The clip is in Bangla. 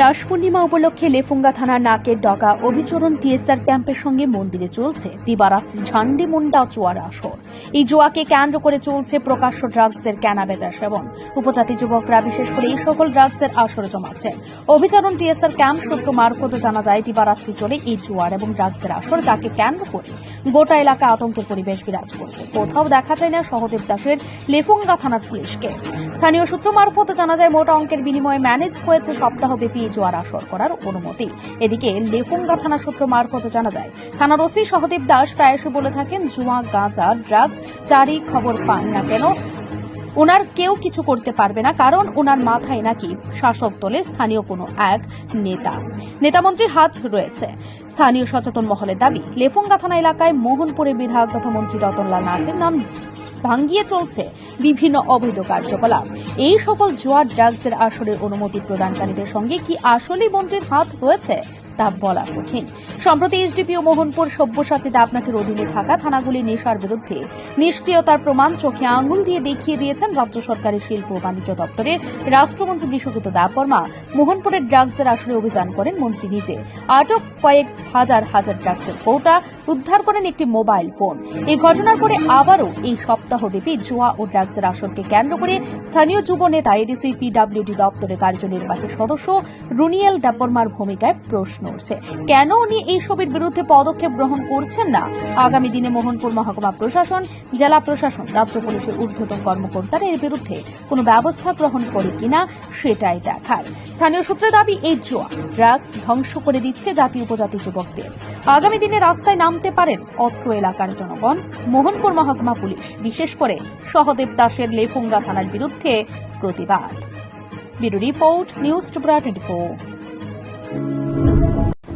রাস পূর্ণিমা উপলক্ষে লেফুঙ্গা থানার নাকের ডগা অভিচরণ টিএসআর ক্যাম্পের সঙ্গে মন্দিরে চলছে দিবারাত্রি ঝান্ডি মুন্ডা জোয়ার আসর। এই জোয়াকে কেন্দ্র করে চলছে প্রকাশ্য ড্রাগসের কেনা বেচা সেবন। উপজাতি যুবকরা, বিশেষ করে এই সকল ড্রাগসের আসর জমাচ্ছে। অভিচরণ টিএসআর ক্যাম্প সূত্র মারফত জানা যায়, দিবারাত্রি চলে এই জোয়ার এবং ড্রাগসের আসর, যাকে কেন্দ্র করে গোটা এলাকা আতঙ্কের পরিবেশ বিরাজ করছে। কোথাও দেখা যায় না সহদেব দাসের লেফুঙ্গা থানার পুলিশকে। স্থানীয় সূত্র মারফত জানা যায়, মোটা অঙ্কের বিনিময়ে ম্যানেজ হয়েছে সপ্তাহব্যাপী জোয়ার আসর করার অনুমতি। এদিকে লেফুঙ্গা থানা সূত্র মারফত জানা যায়, থানার ওসি সহদেব দাস প্রায়শই বলে থাকেন, জুয়া, গাঁজা, ড্রাগস, চারি খবর পান না কেন ওনার কেউ কিছু করতে পারবে না, কারণ ওনার মাথায় নাকি শাসক দলের স্থানীয় কোনো এক নেতা। নেতামন্ত্রীর হাত রয়েছে। স্থানীয় সচেতন মহলের দাবি লেফুঙ্গা থানা এলাকায় মোহনপুরের বিধায়ক তথা মন্ত্রী রতনলাল নাথের নাম ভাঙ্গিয়ে চলছে বিভিন্ন অবৈধ কার্যকলাপ। এই সকল জোয়ার ড্রাগসের আসরের অনুমতি প্রদানকারীদের সঙ্গে কি আসলেই মন্ত্রীর হাত রয়েছে তা বলা কঠিন। সম্প্রতি এসডিপিও মোহনপুর সব্যসাচী দেবনাথের অধীনে থাকা থানাগুলি নেশার বিরুদ্ধে নিষ্ক্রিয়তার প্রমাণ চোখে আঙুল দিয়ে দেখিয়ে দিয়েছেন রাজ্য সরকারের শিল্প ও বাণিজ্য দপ্তরের রাষ্ট্রমন্ত্রী বিশ্বজিৎ দেববর্মা মোহনপুরের ড্রাগসের আসলে অভিযান করেন মন্ত্রী নিজে। আটক কয়েক হাজার হাজার ড্রাগসের কৌটা উদ্ধার করেন একটি মোবাইল ফোন। এই ঘটনার পরে আবারও এই সপ্তাহব্যাপী জুয়া ও ড্রাগসের আসরকে কেন্দ্র করে স্থানীয় যুব নেতা এডিসি পিডাব্লিউডি দপ্তরের কার্যনির্বাহী সদস্য রুনিয়েল দেববর্মার ভূমিকায় প্রশ্ন উঠছে কেন উনি এইসবের বিরুদ্ধে পদক্ষেপ গ্রহণ করছেন না? আগামী দিনে মোহনপুর মহকুমা প্রশাসন, জেলা প্রশাসন, রাজ্য পুলিশের ঊর্ধ্বতন কর্মকর্তারা এর বিরুদ্ধে কোনো ব্যবস্থা গ্রহণ করে কিনা সেটাই দেখার। স্থানীয় সূত্রে দাবি, এই জোয়া ড্রাগস ধ্বংস করে দিচ্ছে জাতি উপজাতি যুবকদের। আগামী দিনে রাস্তায় নামতে পারেন অত্র এলাকার জনগণ। মোহনপুর মহকুমা পুলিশ, বিশেষ করে সহদেব দাসের লেফুঙ্গা থানার বিরুদ্ধে প্রতিবাদ। Bureau report, news Tripura twenty